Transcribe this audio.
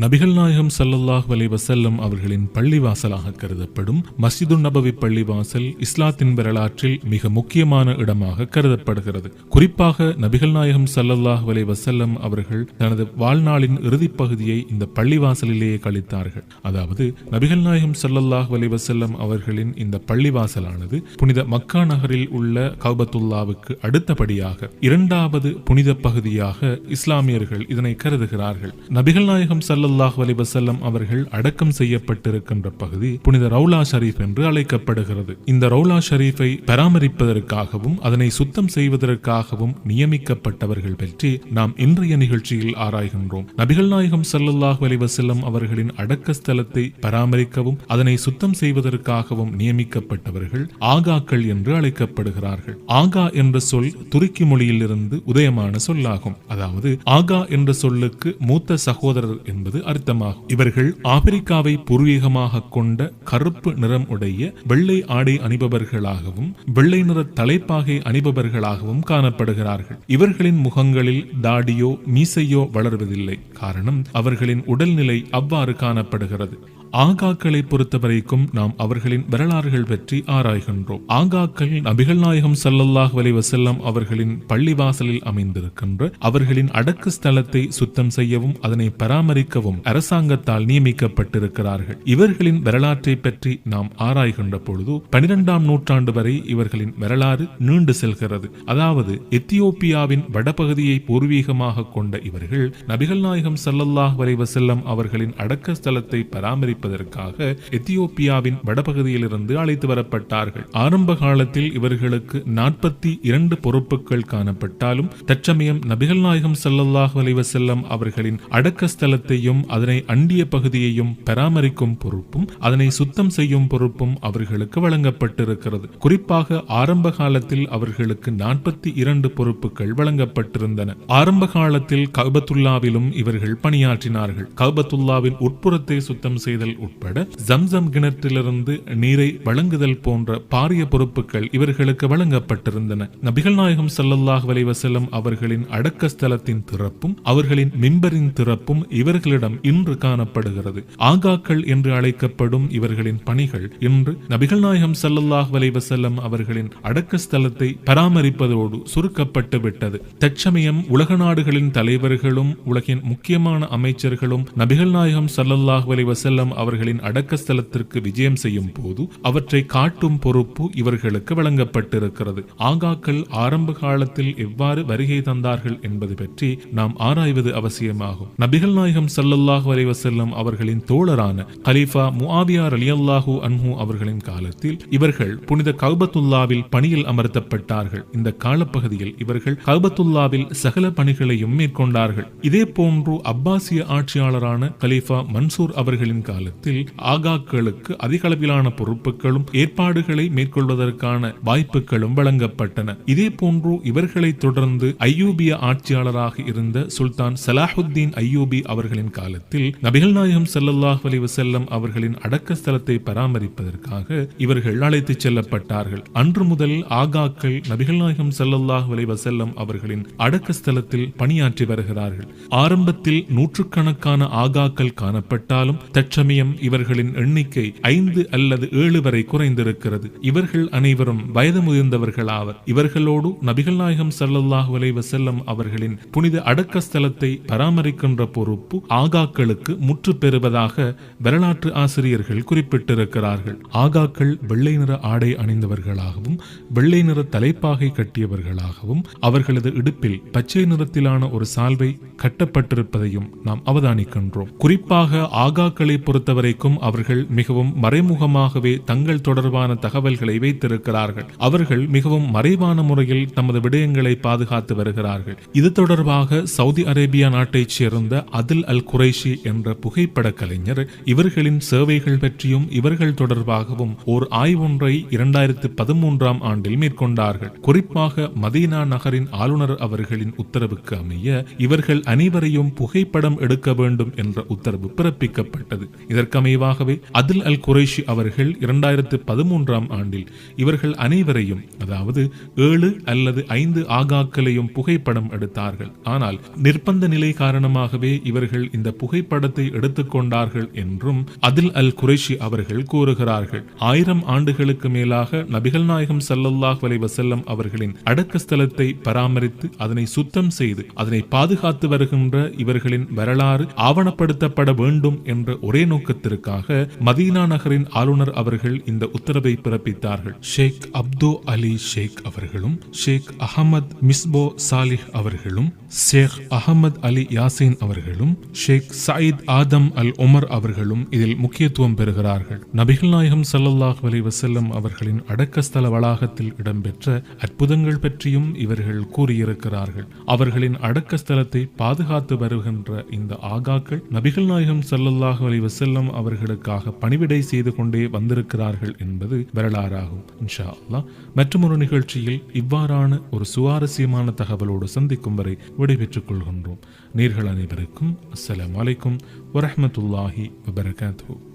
நபிகள் நாயகம் சல்லல்லாஹ் அலைஹி வசல்லம் அவர்களின் பள்ளிவாசலாக கருதப்படும் மஸ்ஜிது நபவி பள்ளிவாசல் இஸ்லாத்தின் வரலாற்றில் மிக முக்கியமான இடமாக கருதப்படுகிறது. குறிப்பாக நபிகள் நாயகம் சல்லல்லாஹ் அலைஹி வசல்லம் அவர்கள் தனது வாழ்நாளின் இறுதிப் பகுதியை இந்த பள்ளிவாசலிலேயே கழித்தார்கள். அதாவது நபிகள் நாயகம் சல்லல்லாஹ் அலைஹி வசல்லம் அவர்களின் இந்த பள்ளிவாசலானது புனித மக்கா நகரில் உள்ள கௌபத்துல்லாவுக்கு அடுத்தபடியாக இரண்டாவது புனித பகுதியாக இஸ்லாமியர்கள் இதனை கருதுகிறார்கள். நபிகள் நாயகம் ஸல்லல்லாஹு சல்லல்லாஹ் வஸல்லம் அவர்கள் அடக்கம் செய்யப்பட்டிருக்கின்ற பகுதி புனித ரவுலா ஷரீஃப் என்று அழைக்கப்படுகிறது. இந்த ரவுலா ஷரீஃபை பராமரிப்பதற்காகவும் அதனை சுத்தம் செய்வதற்காகவும் நியமிக்கப்பட்டவர்கள் பற்றி நாம் இன்றைய நிகழ்ச்சியில் ஆராய்கின்றோம். நபிகள் நாயகம் சல்லல்லாஹ் அலிவசல்லம் அவர்களின் அடக்க ஸ்தலத்தை பராமரிக்கவும் அதனை சுத்தம் செய்வதற்காகவும் நியமிக்கப்பட்டவர்கள் ஆகாக்கள் என்று அழைக்கப்படுகிறார்கள். ஆகா என்ற சொல் துருக்கி மொழியிலிருந்து உதயமான சொல்லாகும். அதாவது ஆகா என்ற சொல்லுக்கு மூத்த சகோதரர் என்பது அர்த்தமாகும். இவர்கள் ஆப்பிரிக்காவை பூர்வீகமாக கொண்ட கருப்பு நிறம் உடைய வெள்ளை ஆடை அணிபவர்களாகவும் வெள்ளை நிற தலைப்பாகை அணிபவர்களாகவும் காணப்படுகிறார்கள். இவர்களின் முகங்களில் தாடியோ மீசையோ வளர்வதில்லை. காரணம் அவர்களின் உடல்நிலை அவ்வாறு காணப்படுகிறது. ஆகாக்களை பொறுத்தவரைக்கும் நாம் அவர்களின் வரலாறுகள் பற்றி ஆராய்கின்றோம். ஆகாக்கள் நபிகள் நாயகம் சல்லல்லாஹ் அலைஹி வஸல்லம் அவர்களின் பள்ளிவாசலில் அமைந்திருக்கின்ற அவர்களின் அடக்கு ஸ்தலத்தை சுத்தம் செய்யவும் அதனை பராமரிக்கவும் அரசாங்கத்தால் நியமிக்கப்பட்டிருக்கிறார்கள். இவர்களின் வரலாற்றை பற்றி நாம் ஆராய்கின்ற பொழுது பனிரெண்டாம் நூற்றாண்டு வரை இவர்களின் வரலாறு நீண்டு செல்கிறது. அதாவது எத்தியோப்பியாவின் வடபகுதியை பூர்வீகமாக கொண்ட இவர்கள் நபிகள் நாயகம் சல்லல்லாஹ் அலைஹி அவர்களின் அடக்க ஸ்தலத்தை பராமரிப்பதற்காக எத்தியோப்பியாவின் வடபகுதியிலிருந்து அழைத்து வரப்பட்டார்கள். ஆரம்ப காலத்தில் இவர்களுக்கு நாற்பத்தி இரண்டு பொறுப்புகள் காணப்பட்டாலும் தற்சமயம் நபிகள் நாயகம் ஸல்லல்லாஹு அலைஹி அவர்களின் அடக்க ஸ்தலத்தையும் அதனை அண்டிய பகுதியையும் பராமரிக்கும் பொறுப்பும் அதனை சுத்தம் செய்யும் பொறுப்பும் அவர்களுக்கு வழங்கப்பட்டிருக்கிறது. குறிப்பாக ஆரம்ப காலத்தில் அவர்களுக்கு நாற்பத்தி இரண்டு பொறுப்புகள் வழங்கப்பட்டிருந்தன. ஆரம்ப காலத்தில் கல்பத்துல்லாவிலும் இவர்கள் பணியாற்றினார்கள். கல்பத்துல்லாவின் உட்புறத்தை சுத்தம் செய்தல் உட்பட ஜம்சம் கிணற்றிலிருந்து நீரை வழங்குதல் போன்ற பாரிய பொறுப்புகள் இவர்களுக்கு வழங்கப்பட்டிருந்தன. நபிகள் நாயகம் சல்லல்லாஹ் வலைவசலம் அவர்களின் அடக்கஸ்தலத்தின் திறப்பும் அவர்களின் மிம்பரின் திறப்பும் இவர்களிடம் இன்று காணப்படுகிறது. ஆகாக்கள் என்று அழைக்கப்படும் இவர்களின் பணிகள் இன்று நபிகள் நாயகம் சல்லல்லாஹ் வலைவசல்லம் அவர்களின் அடக்கஸ்தலத்தை பராமரிப்பதோடு சுருக்கப்பட்டு விட்டது. தற்சமயம் உலக நாடுகளின் தலைவர்களும் உலகின் முக்கியமான அமைச்சர்களும் நபிகள் நாயகம் சல்லல்லாஹ் வலைவசல்லம் அவர்களின் அடக்கஸ்தலத்திற்கு விஜயம் செய்யும் போது அவற்றை காட்டும் பொறுப்பு இவர்களுக்கு வழங்கப்பட்டிருக்கிறது. ஆகாக்கள் ஆரம்ப காலத்தில் எவ்வாறு வருகை தந்தார்கள் என்பது பற்றி நாம் ஆராய்வது அவசியமாகும். நபிகள் நாயகம் சல்லல்லாஹு அலைவசல்லம் அவர்களின் தோழரான கலீஃபா அலி ரலியல்லாஹு அன்ஹு அவர்களின் காலத்தில் இவர்கள் புனித கல்பத்துல்லாவில் பணியில் அமர்த்தப்பட்டார்கள். இந்த காலப்பகுதியில் இவர்கள் கல்பத்துல்லாவில் சகல பணிகளையும் மேற்கொண்டார்கள். இதே போன்று அப்பாசிய ஆட்சியாளரான கலீஃபா மன்சூர் அவர்களின் காலம் காலத்தில் ஆகாக்களுக்கு அதிக அளவிலான பொறுப்புகளும் ஏற்பாடுகளை மேற்கொள்வதற்கான வாய்ப்புகளும் வழங்கப்பட்டன. இதே போன்று இவர்களை தொடர்ந்து ஐயூபிய ஆட்சியாளராக இருந்த சுல்தான் சலாஹுத்தீன் ஐயூபி அவர்களின் காலத்தில் நபிகள் நாயகம் சல்லாஹ் அலி வசல்லம் அவர்களின் அடக்க ஸ்தலத்தை பராமரிப்பதற்காக இவர்கள் அழைத்துச் செல்லப்பட்டார்கள். அன்று முதல் ஆகாக்கள் நபிகள் நாயகம் சல்லாஹ் அலி வசல்லம் அவர்களின் அடக்க ஸ்தலத்தில் பணியாற்றி வருகிறார்கள். ஆரம்பத்தில் நூற்றுக்கணக்கான ஆகாக்கள் காணப்பட்டாலும் தற்சமயம் சமயம் இவர்களின் எண்ணிக்கை ஐந்து அல்லது ஏழு வரை குறைந்திருக்கிறது. இவர்கள் அனைவரும் வயது முதிர்ந்தவர்கள் ஆவர் இவர்களோடு நபிகள் நாயகம் ஸல்லல்லாஹு அலைஹி வஸல்லம் அவர்களின் புனித அடக்க ஸ்தலத்தை பராமரிக்கின்ற பொறுப்பு ஆகாக்களுக்கு முற்று பெறுவதாக வரலாற்று ஆசிரியர்கள் குறிப்பிட்டிருக்கிறார்கள். ஆகாக்கள் வெள்ளை நிற ஆடை அணிந்தவர்களாகவும் வெள்ளை நிற தலைப்பாகை கட்டியவர்களாகவும் அவர்களது இடுப்பில் பச்சை நிறத்திலான ஒரு சால்வை கட்டப்பட்டிருப்பதையும் நாம் அவதானிக்கின்றோம். குறிப்பாக ஆகாக்களை பொறுத்த பொறுத்தவரைக்கும் அவர்கள் மிகவும் மறைமுகமாகவே தங்கள் தொடர்பான தகவல்களை வைத்திருக்கிறார்கள். அவர்கள் மிகவும் மறைவான முறையில் தமது விடயங்களை பாதுகாத்து வருகிறார்கள். இது தொடர்பாக சவுதி அரேபியா நாட்டைச் சேர்ந்த அதில் அல் குரேஷி என்ற புகைப்பட கலைஞர் இவர்களின் சேவைகள் பற்றியும் இவர்கள் தொடர்பாகவும் ஓர் ஆய்வொன்றை இரண்டாயிரத்து பதிமூன்றாம் ஆண்டில் மேற்கொண்டார்கள். குறிப்பாக மதீனா நகரின் ஆளுநர் அவர்களின் உத்தரவுக்கு அமைய இவர்கள் அனைவரையும் புகைப்படம் எடுக்க வேண்டும் என்ற உத்தரவு பிறப்பிக்கப்பட்டது. இதற்கமைவாகவே அதில் அல் குரேஷி அவர்கள் இரண்டாயிரத்து பதிமூன்றாம் ஆண்டில் இவர்கள் அனைவரையும் அதாவது ஏழு அல்லது ஐந்து ஆகாக்களையும் புகைப்படம் எடுத்தார்கள். ஆனால் நிர்பந்த நிலை காரணமாகவே இவர்கள் இந்த புகைப்படத்தை எடுத்துக்கொண்டார்கள் என்றும் அதில் அல் குரேஷி அவர்கள் கூறுகிறார்கள். ஆயிரம் ஆண்டுகளுக்கு மேலாக நபிகள் நாயகம் சல்லல்லாஹ் அலைஹி வஸல்லம் அவர்களின் அடக்க ஸ்தலத்தை பராமரித்து அதனை சுத்தம் செய்து அதனை பாதுகாத்து வருகின்ற இவர்களின் வரலாறு ஆவணப்படுத்தப்பட வேண்டும் என்ற ஒரே நோக்கம் நோக்கத்திற்காக மதீனா நகரின் ஆளுநர் அவர்கள் இந்த உத்தரவை பிறப்பித்தார்கள். ஷேக் அப்தோ அலி ஷேக் அவர்களும் ஷேக் அகமது மிஸ்போ சாலிஹ் அவர்களும் ஷேக் அகமது அலி யாசின் அவர்களும் ஷேக் சயீத் ஆதம் அல் உமர் அவர்களும் இதில் முக்கியத்துவம் பெறுகிறார்கள். நபிகள் நாயகம் சல்லாஹ் அலி வசல்லம் அவர்களின் அடக்கஸ்தல வளாகத்தில் இடம்பெற்ற அற்புதங்கள் பற்றியும் இவர்கள் கூறியிருக்கிறார்கள். அவர்களின் அடக்கஸ்தலத்தை பாதுகாத்து வருகின்ற இந்த ஆகாக்கள் நபிகள் நாயகம் சல்லல்லாஹ் அலி வசல்லம் வஸல்லம் அவர்களுக்காக பணிவிடை செய்து கொண்டே வந்திருக்கிறார்கள் என்பது வரலாறாகும் இன்ஷா அல்லாஹ் மற்றும் நிகழ்ச்சியில் இவ்வாறான ஒரு சுவாரஸ்யமான தகவலோடு சந்திக்கும் வரை விடைபெற்றுக் கொள்கின்றோம். நீர்கள் அனைவருக்கும் அஸ்ஸலாமு அலைக்கும் வரமத்துல்லாஹி வபரகாத்துஹு.